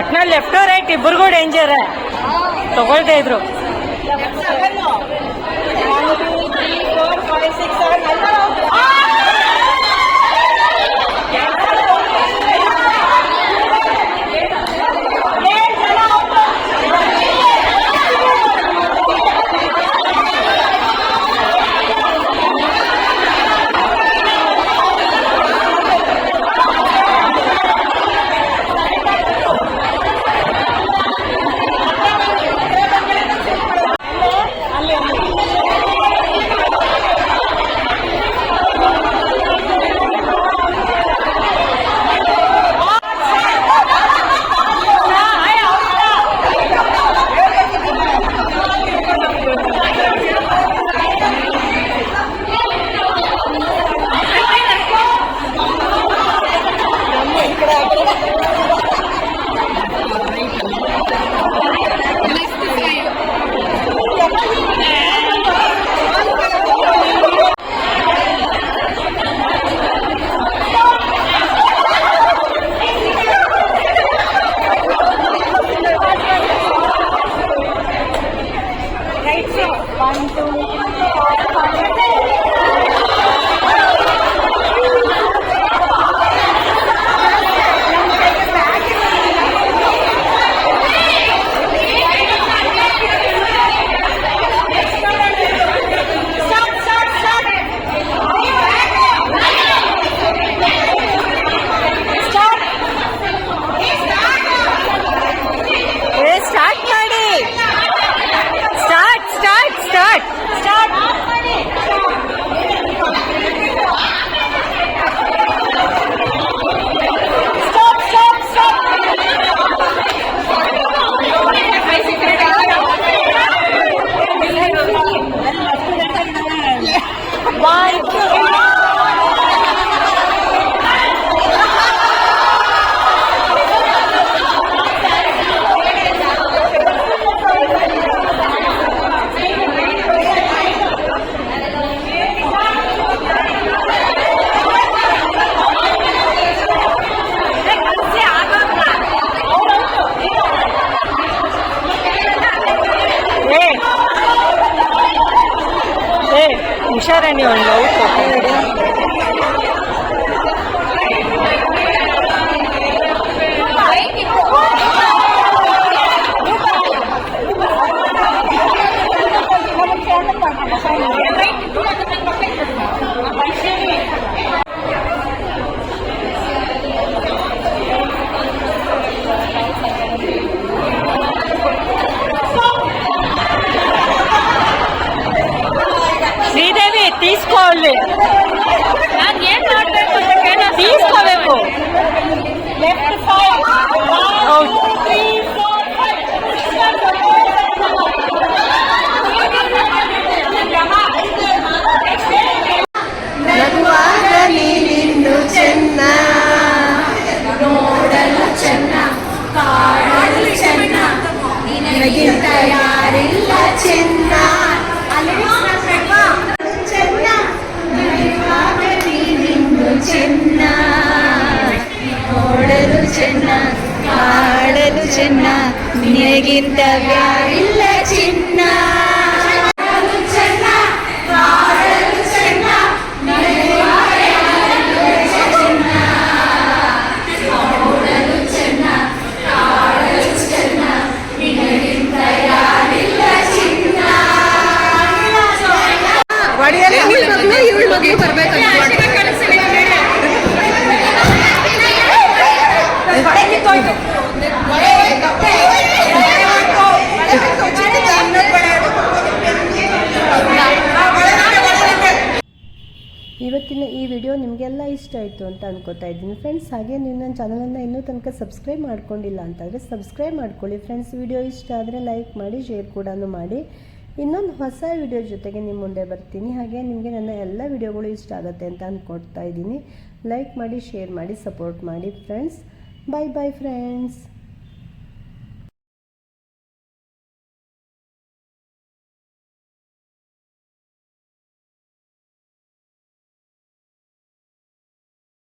ಒಟ್ನಲ್ಲಿ left right ಇಬ್ಬರಿಗೂ danger ತಗೊಳ್ತಾ ಇದ್ರು. ಹುಷಾರಣಿ ಒಂದು responsable. ನಿನಗಿಂತ ಯಾರಿಲ್ಲ ಚಿನ್ನ ಚೆನ್ನ ಕಾಣಲು ಚೆನ್ನ ಇವಳು ಮಗಳು ಬರ್ಬೇಕು ಇವತ್ತಿನ ವಿಡಿಯೋ ನಿಮಗೆಲ್ಲ ಇಷ್ಟ ಆಯಿತು ಅಂತ ಅನ್ಕೋತಾ ಇದ್ದೀನಿ. ಫ್ರೆಂಡ್ಸ್ ಹಾಗೆ ನೀವು ನನ್ನ ಚಾನಲನ್ನು ಇನ್ನೂ ತನಕ ಸಬ್ಸ್ಕ್ರೈಬ್ ಮಾಡ್ಕೊಂಡಿಲ್ಲ ಅಂತಂದರೆ ಸಬ್ಸ್ಕ್ರೈಬ್ ಮಾಡ್ಕೊಳ್ಳಿ. ಫ್ರೆಂಡ್ಸ್ ವಿಡಿಯೋ ಇಷ್ಟ ಆದರೆ ಲೈಕ್ ಮಾಡಿ ಶೇರ್ ಕೂಡ ಮಾಡಿ. ಇನ್ನೊಂದು ಹೊಸ ವಿಡಿಯೋ ಜೊತೆಗೆ ನಿಮ್ಮ ಮುಂದೆ ಬರ್ತೀನಿ. ಹಾಗೆ ನಿಮಗೆ ನನ್ನ ಎಲ್ಲ ವಿಡಿಯೋಗಳು ಇಷ್ಟ ಆಗುತ್ತೆ ಅಂತ ಅಂದ್ಕೊಡ್ತಾ ಇದ್ದೀನಿ. ಲೈಕ್ ಮಾಡಿ ಶೇರ್ ಮಾಡಿ ಸಪೋರ್ಟ್ ಮಾಡಿ. Friends bye bye friends